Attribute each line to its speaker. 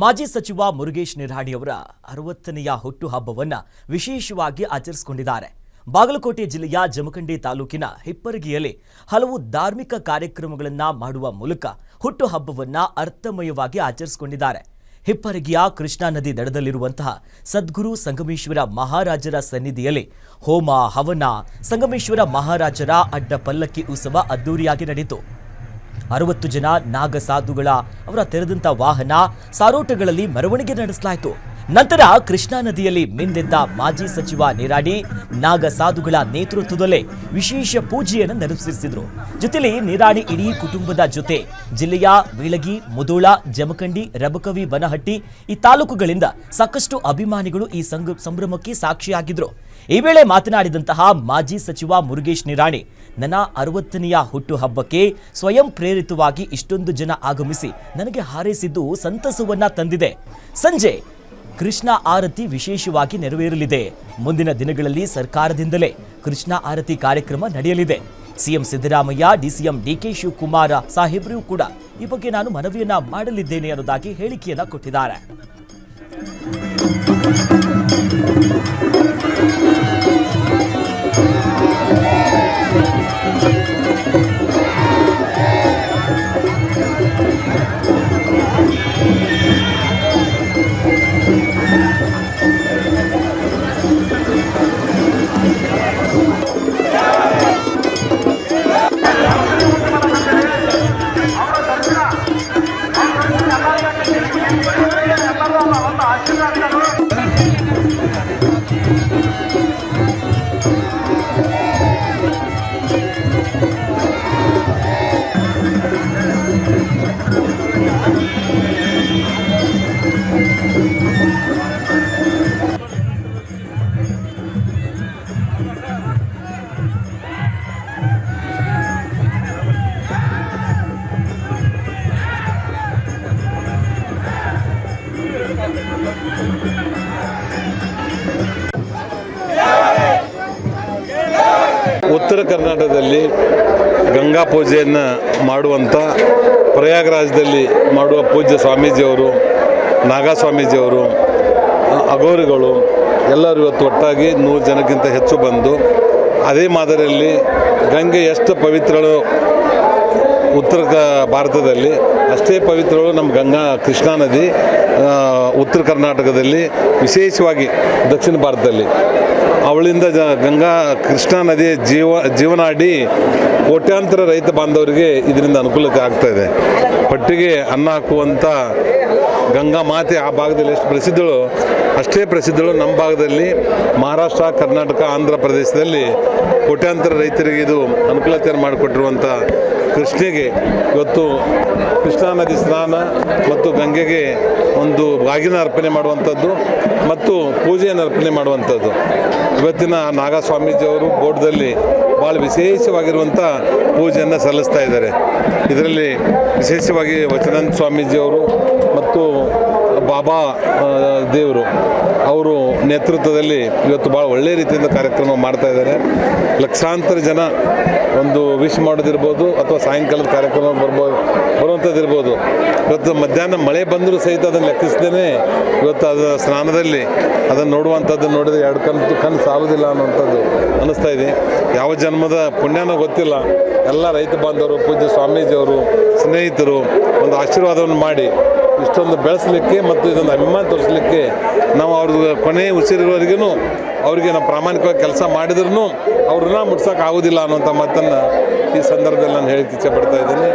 Speaker 1: ಮಾಜಿ ಸಚಿವ ಮುರುಗೇಶ್ ನಿರಾಣಿಯವರ ಅರವತ್ತನೆಯ ಹುಟ್ಟುಹಬ್ಬವನ್ನ ವಿಶೇಷವಾಗಿ ಆಚರಿಸಿಕೊಂಡಿದ್ದಾರೆ. ಬಾಗಲಕೋಟೆ ಜಿಲ್ಲೆಯ ಜಮಖಂಡಿ ತಾಲೂಕಿನ ಹಿಪ್ಪರಗಿಯಲ್ಲಿ ಹಲವು ಧಾರ್ಮಿಕ ಕಾರ್ಯಕ್ರಮಗಳನ್ನು ಮಾಡುವ ಮೂಲಕ ಹುಟ್ಟುಹಬ್ಬವನ್ನ ಅರ್ಥಮಯವಾಗಿ ಆಚರಿಸಿಕೊಂಡಿದ್ದಾರೆ. ಹಿಪ್ಪರಗಿಯ ಕೃಷ್ಣಾ ನದಿ ದಡದಲ್ಲಿರುವಂತಹ ಸದ್ಗುರು ಸಂಗಮೇಶ್ವರ ಮಹಾರಾಜರ ಸನ್ನಿಧಿಯಲ್ಲಿ ಹೋಮ ಹವನ ಸಂಗಮೇಶ್ವರ ಮಹಾರಾಜರ ಅಡ್ಡ ಪಲ್ಲಕ್ಕಿ ಉತ್ಸವ ಅದ್ದೂರಿಯಾಗಿ ನಡೆಯಿತು. ಅರವತ್ತು ಜನ ನಾಗ ಸಾಧುಗಳ ಅವರ ತೆರೆದಂತ ವಾಹನ ಸಾರೋಟಗಳಲ್ಲಿ ಮೆರವಣಿಗೆ ನಡೆಸಲಾಯಿತು. ನಂತರ ಕೃಷ್ಣಾ ನದಿಯಲ್ಲಿ ಮಿಂದೆದ್ದ ಮಾಜಿ ಸಚಿವ ನಿರಾಡಿ ನಾಗ ಸಾಧುಗಳ ನೇತೃತ್ವದಲ್ಲೇ ವಿಶೇಷ ಪೂಜೆಯನ್ನು ನೆರವೇರಿಸಿದ್ರು. ಜೊತೆಲಿ ನಿರಾಣಿ ಇಡೀ ಕುಟುಂಬದ ಜೊತೆ ಜಿಲ್ಲೆಯ ಬೀಳಗಿ, ಮುದೋಳ, ಜಮಖಂಡಿ, ರಬಕವಿ, ಬನಹಟ್ಟಿ ಈ ತಾಲೂಕುಗಳಿಂದ ಸಾಕಷ್ಟು ಅಭಿಮಾನಿಗಳು ಈ ಸಂಭ್ರಮಕ್ಕೆ ಸಾಕ್ಷಿಯಾಗಿದ್ರು. ಈ ವೇಳೆ ಮಾತನಾಡಿದಂತಹ ಮಾಜಿ ಸಚಿವ ಮುರುಗೇಶ್ ನಿರಾಣಿ ನನ್ನ ಅರವತ್ತನೆಯ ಹುಟ್ಟುಹಬ್ಬಕ್ಕೆ ಸ್ವಯಂ ಪ್ರೇರಿತವಾಗಿ ಇಷ್ಟೊಂದು ಜನ ಆಗಮಿಸಿ ನನಗೆ ಹಾರೈಸಿದ್ದು ಸಂತಸವನ್ನ ತಂದಿದೆ. ಸಂಜೆ ಕೃಷ್ಣ ಆರತಿ ವಿಶೇಷವಾಗಿ ನೆರವೇರಲಿದೆ. ಮುಂದಿನ ದಿನಗಳಲ್ಲಿ ಸರ್ಕಾರದಿಂದಲೇ ಕೃಷ್ಣ ಆರತಿ ಕಾರ್ಯಕ್ರಮ ನಡೆಯಲಿದೆ. CM Siddaramaiah, DCM DK Shivakumar ಸಾಹೇಬರು ಕೂಡ ಈ ಬಗ್ಗೆ ನಾನು ಮನವಿಯನ್ನ ಮಾಡಲಿದ್ದೇನೆ ಅನ್ನೋದಾಗಿ ಹೇಳಿಕೆಯನ್ನ ಕೊಟ್ಟಿದ್ದಾರೆ.
Speaker 2: ಉತ್ತರ ಕರ್ನಾಟಕದಲ್ಲಿ ಗಂಗಾ ಪೂಜೆಯನ್ನು ಮಾಡುವಂಥ ಪ್ರಯಾಗರಾಜದಲ್ಲಿ ಮಾಡುವ ಪೂಜ್ಯ ಸ್ವಾಮೀಜಿಯವರು, ನಾಗಸ್ವಾಮೀಜಿಯವರು ಅಗೋರಿಗಳು ಎಲ್ಲರೂ ಇವತ್ತು ಒಟ್ಟಾಗಿ ನೂರು ಜನಕ್ಕಿಂತ ಹೆಚ್ಚು ಬಂದು ಅದೇ ಮಾದರಿಯಲ್ಲಿ ಗಂಗೆ ಎಷ್ಟು ಪವಿತ್ರಳು ಉತ್ತರ ಭಾರತದಲ್ಲಿ, ಅಷ್ಟೇ ಪವಿತ್ರಗಳು ನಮ್ಮ ಗಂಗಾ ಕೃಷ್ಣಾ ನದಿ ಉತ್ತರ ಕರ್ನಾಟಕದಲ್ಲಿ, ವಿಶೇಷವಾಗಿ ದಕ್ಷಿಣ ಭಾರತದಲ್ಲಿ. ಅವಳಿಂದ ಜ, ಗಂಗಾ, ಕೃಷ್ಣಾ ನದಿಯ ಜೀವ, ಜೀವನಾಡಿ ಕೋಟ್ಯಾಂತರ ರೈತ ಬಾಂಧವರಿಗೆ ಇದರಿಂದ ಅನುಕೂಲಕ್ಕೆ ಆಗ್ತಾ ಇದೆ. ಪಟ್ಟಿಗೆ ಅನ್ನ ಹಾಕುವಂಥ ಗಂಗಾ ಮಾತೆ ಆ ಭಾಗದಲ್ಲಿ ಎಷ್ಟು ಪ್ರಸಿದ್ಧಳು, ಅಷ್ಟೇ ಪ್ರಸಿದ್ಧಳು ನಮ್ಮ ಭಾಗದಲ್ಲಿ ಮಹಾರಾಷ್ಟ್ರ, ಕರ್ನಾಟಕ, ಆಂಧ್ರ ಪ್ರದೇಶದಲ್ಲಿ ಕೋಟ್ಯಾಂತರ ರೈತರಿಗೆ ಇದು ಅನುಕೂಲತೆಯನ್ನು ಮಾಡಿಕೊಟ್ಟಿರುವಂಥ ಕೃಷ್ಣೆಗೆ ಇವತ್ತು ಕೃಷ್ಣಾ ನದಿ ಸ್ನಾನ ಮತ್ತು ಗಂಗೆಗೆ ಒಂದು ಬಾಗಿನ ಅರ್ಪಣೆ ಮಾಡುವಂಥದ್ದು ಮತ್ತು ಪೂಜೆಯನ್ನು ಅರ್ಪಣೆ ಮಾಡುವಂಥದ್ದು. ಇವತ್ತಿನ ನಾಗಸ್ವಾಮೀಜಿಯವರು ಬೋರ್ಡ್ದಲ್ಲಿ ಭಾಳ ವಿಶೇಷವಾಗಿರುವಂಥ ಪೂಜೆಯನ್ನು ಸಲ್ಲಿಸ್ತಾ ಇದ್ದಾರೆ. ಇದರಲ್ಲಿ ವಿಶೇಷವಾಗಿ ವಚನಂದ ಸ್ವಾಮೀಜಿಯವರು ಮತ್ತು ಬಾಬಾ ದೇವರು ಅವರು ನೇತೃತ್ವದಲ್ಲಿ ಇವತ್ತು ಭಾಳ ಒಳ್ಳೆಯ ರೀತಿಯಿಂದ ಕಾರ್ಯಕ್ರಮ ಮಾಡ್ತಾ ಇದ್ದಾರೆ. ಲಕ್ಷಾಂತರ ಜನ ಒಂದು ವಿಶ್ ಮಾಡೋದಿರ್ಬೋದು ಅಥವಾ ಸಾಯಂಕಾಲದ ಕಾರ್ಯಕ್ರಮ ಬರ್ಬೋದು ಬರುವಂಥದ್ದಿರ್ಬೋದು ಇವತ್ತು ಮಧ್ಯಾಹ್ನ ಮಳೆ ಬಂದರೂ ಸಹಿತ ಅದನ್ನು ಲೆಕ್ಕಿಸ್ದೇ ಇವತ್ತು ಅದರ ಸ್ನಾನದಲ್ಲಿ ಅದನ್ನು ನೋಡುವಂಥದ್ದು ನೋಡಿದ್ರೆ ಎರಡು ಕಣ್ಣು ಕಣ್ಣು ಸಾಲೋದಿಲ್ಲ ಅನ್ನುವಂಥದ್ದು ಅನ್ನಿಸ್ತಾ ಇದೆ. ಯಾವ ಜನ್ಮದ ಪುಣ್ಯನೋ ಗೊತ್ತಿಲ್ಲ. ಎಲ್ಲ ರೈತ ಬಾಂಧವರು, ಪೂಜ್ಯ ಸ್ವಾಮೀಜಿಯವರು, ಸ್ನೇಹಿತರು ಒಂದು ಆಶೀರ್ವಾದವನ್ನು ಮಾಡಿ ಇಷ್ಟೊಂದು ಬೆಳೆಸಲಿಕ್ಕೆ ಮತ್ತು ಇದೊಂದು ಅಭಿಮಾನ ತೋರಿಸಲಿಕ್ಕೆ ನಾವು ಅವ್ರದ್ದು ಕೊನೆ ಉಸಿರಿರೋರಿಗೂ ಅವರಿಗೆ ನಾವು ಪ್ರಾಮಾಣಿಕವಾಗಿ ಕೆಲಸ ಮಾಡಿದ್ರೂ ಅವ್ರನ್ನ ಮುಟ್ಸೋಕೆ ಆಗೋದಿಲ್ಲ ಅನ್ನೋಂಥ ಮಾತನ್ನು ಈ ಸಂದರ್ಭದಲ್ಲಿ ನಾನು ಹೇಳಕ್ಕೆ ಇಚ್ಛೆ ಪಡ್ತಾ ಇದ್ದೀನಿ.